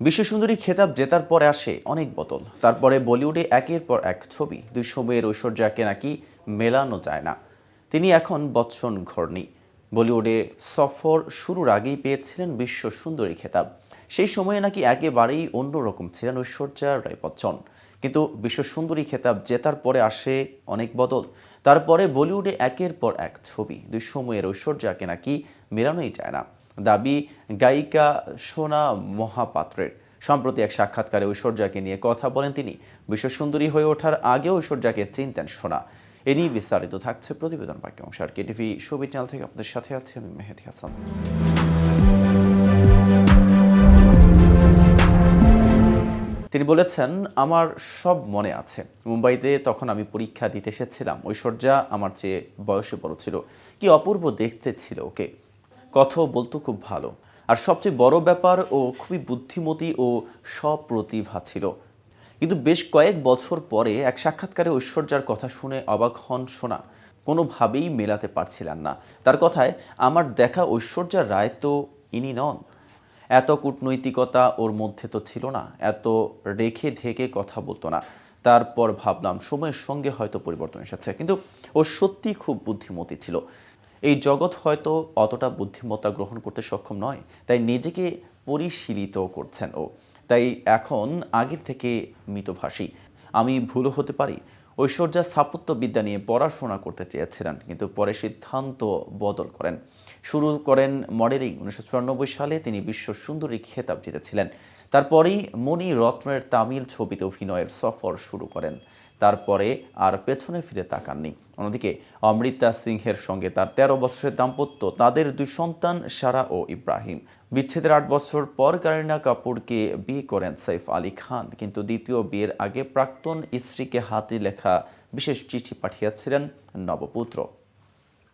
বিশ্বসুন্দরী খেতাব জেতার পরে আসে অনেক বদল। তারপরে বলিউডে একের পর এক ছবি। দুই সময়ের ঐশ্বর্যাকে নাকি মেলানো যায় না। তিনি এখন বচ্চন ঘর্ণী। বলিউডে সফর শুরুর আগেই পেয়েছিলেন বিশ্ব সুন্দরী খেতাব। সেই সময়ে নাকি একেবারেই অন্যরকম ছিলেন ঐশ্বর্যা রায় বচ্চন। কিন্তু বিশ্ব সুন্দরী খেতাব জেতার পরে আসে অনেক বদল। তারপরে বলিউডে একের পর এক ছবি। দুই সময়ের ঐশ্বর্যাকে নাকি মেলানোই যায় না। দাবি গায়িকা সোনা মহাপাত্রের। সম্প্রতি এক সাক্ষাৎকারে ঐশ্বর্যাকে নিয়ে কথা বলেন তিনি। বিশ্বসুন্দরী হয়ে ওঠার আগেও ঐশ্বর্যাকে চিনতেন সোনা। এ নিয়ে বিস্তারিত থাকছে প্রতিবেদন বাক্য অংশ। আর কেটিভি ছবি চ্যানেল থেকে আপনাদের সাথে আছি আমি মেহেদি হাসান। তিনি বলেছেন, আমার সব মনে আছে। মুম্বাইতে তখন আমি পরীক্ষা দিতে এসেছিলাম। ঐশ্বর্যা আমার চেয়ে বয়সে বড় ছিল। কি অপূর্ব দেখতে ছিল ওকে। কথাও বলতো খুব ভালো। আর সবচেয়ে বড় ব্যাপার ও খুবই বুদ্ধিমতী ও সপ্রতিভা ছিল। কিন্তু বেশ কয়েক বছর পরে এক সাক্ষাৎকারে ঐশ্বর্যার কথা শুনে অবাক হন শোনা কোনোভাবেই মেলাতে পারছিলেন না। তার কথায়, আমার দেখা ঐশ্বর্যা রায় তো ইনি নন। এত কূটনৈতিকতা ওর মধ্যে তো ছিল না। এত রেখে ঢেকে কথা বলতো না। তারপর ভাবলাম, সময়ের সঙ্গে হয়তো পরিবর্তন এসেছে। কিন্তু ও সত্যি খুব বুদ্ধিমতী ছিল। এই জগৎ হয়তো অতটা বুদ্ধিমত্তা গ্রহণ করতে সক্ষম নয়, তাই নিজেকে পরিশীলিত করছেন ও। তাই এখন আগের থেকে মিতভাষী। আমি ভুলও হতে পারি। ঐশ্বর্যা স্থাপত্যবিদ্যা নিয়ে পড়াশোনা করতে চেয়েছিলেন, কিন্তু পরে সিদ্ধান্ত বদল করেন। শুরু করেন মডেলিং। উনিশশো চুরানব্বই সালে তিনি বিশ্ব সুন্দরী খেতাব জিতেছিলেন। তারপরেই মণি রত্নের তামিল ছবিতে অভিনয়ের সফর শুরু করেন। তারপরে আর পেছনে ফিরে তাকাননি। অন্যদিকে অমৃতা সিংহের সঙ্গে তার তেরো বছরের দাম্পত্য, তাদের দুই সন্তান সারা ও ইব্রাহিম। বিচ্ছেদের আট বছর পর কারিনা কাপুরকে বিয়ে করেন সাইফ আলী খান। কিন্তু দ্বিতীয় বিয়ের আগে প্রাক্তন স্ত্রীকে হাতে লেখা বিশেষ চিঠি পাঠিয়েছিলেন নবপুত্র।